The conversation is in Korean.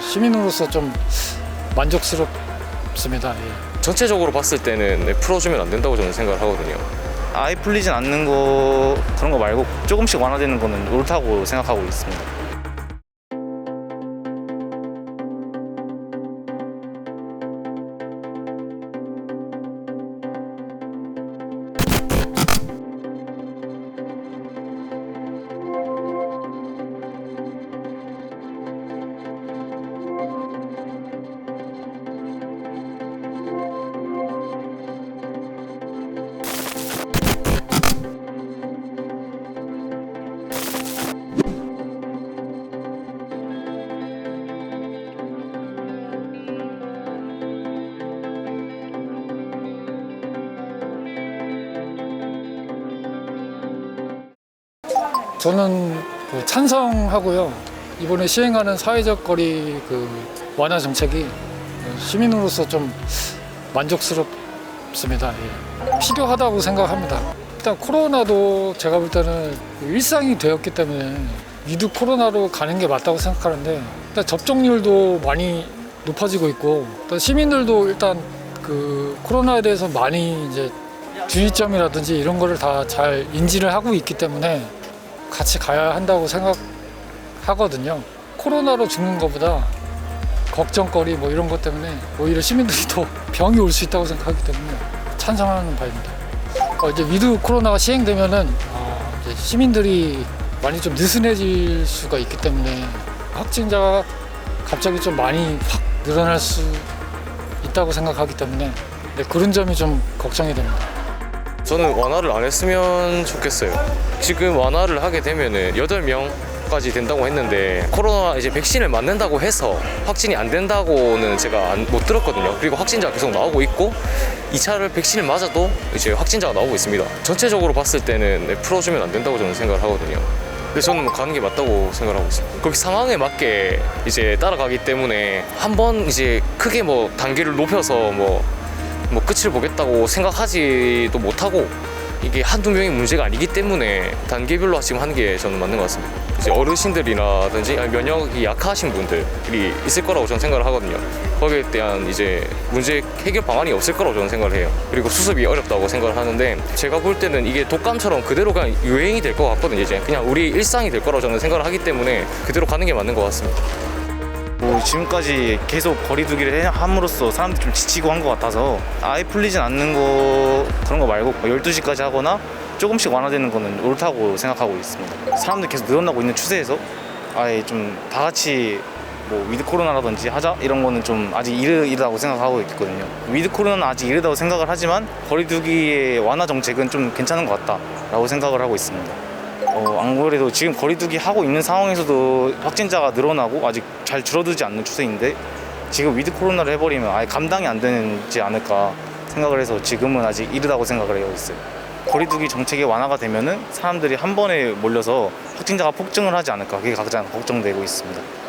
시민으로서 좀 만족스럽습니다. 예. 전체적으로 봤을 때는 네, 풀어주면 안 된다고 저는 생각을 하거든요. 아예 풀리진 않는 거 그런 거 말고 조금씩 완화되는 거는 옳다고 생각하고 있습니다. 저는 그 찬성하고요. 이번에 시행하는 사회적 거리 그 완화 정책이 시민으로서 좀 만족스럽습니다. 예. 필요하다고 생각합니다. 일단 코로나도 제가 볼 때는 일상이 되었기 때문에 위드 코로나로 가는 게 맞다고 생각하는데 일단 접종률도 많이 높아지고 있고 또 시민들도 일단 그 코로나에 대해서 많이 이제 주의점이라든지 이런 거를 다 잘 인지를 하고 있기 때문에 같이 가야 한다고 생각하거든요. 코로나로 죽는 것보다 걱정거리 뭐 이런 것 때문에 오히려 시민들이 더 병이 올 수 있다고 생각하기 때문에 찬성하는 바입니다. 어, 이제 위드 코로나가 시행되면은 어, 이제 시민들이 많이 좀 느슨해질 수가 있기 때문에 확진자가 갑자기 좀 많이 확 늘어날 수 있다고 생각하기 때문에 네, 그런 점이 좀 걱정이 됩니다. 저는 완화를 안 했으면 좋겠어요. 지금 완화를 하게 되면은 8명 까지 된다고 했는데 코로나 이제 백신을 맞는다고 해서 확진이 안 된다고는 제가 안- 못 들었거든요. 그리고 확진자가 계속 나오고 있고 2차를 백신을 맞아도 이제 확진자가 나오고 있습니다. 전체적으로 봤을 때는 네, 풀어주면 안 된다고 저는 생각을 하거든요. 근데 저는 뭐 가는 게 맞다고 생각을 하고 있습니다. 거기 상황에 맞게 이제 따라가기 때문에 한번 이제 크게 뭐 단계를 높여서 뭐 뭐 끝을 보겠다고 생각하지도 못하고 이게 한두 명의 문제가 아니기 때문에 단계별로 지금 하는 게 저는 맞는 것 같습니다. 이제 어르신들이라든지 면역이 약하신 분들이 있을 거라고 저는 생각을 하거든요. 거기에 대한 이제 문제 해결 방안이 없을 거라고 저는 생각을 해요. 그리고 수습이 어렵다고 생각을 하는데 제가 볼 때는 이게 독감처럼 그대로 그냥 유행이 될 것 같거든요. 이제 그냥 우리 일상이 될 거라고 저는 생각을 하기 때문에 그대로 가는 게 맞는 것 같습니다. 뭐 지금까지 계속 거리두기를 해- 함으로써 사람들이 좀 지치고 한 것 같아서 아예 풀리진 않는 거 그런 거 말고 12시까지 하거나 조금씩 완화되는 거는 옳다고 생각하고 있습니다. 사람들 계속 늘어나고 있는 추세에서 아예 좀 다 같이 뭐 위드 코로나라든지 하자 이런 거는 좀 아직 이르다고 생각하고 있거든요. 위드 코로나는 아직 이르다고 생각을 하지만 거리두기의 완화 정책은 좀 괜찮은 것 같다라고 생각을 하고 있습니다. 어, 안 그래도 지금 거리두기 하고 있는 상황에서도 확진자가 늘어나고 아직 잘 줄어들지 않는 추세인데 지금 위드 코로나를 해버리면 아예 감당이 안 되지 않을까 생각을 해서 지금은 아직 이르다고 생각을 하고 있어요. 거리두기 정책이 완화가 되면은 사람들이 한 번에 몰려서 확진자가 폭증을 하지 않을까 그게 가장 걱정되고 있습니다.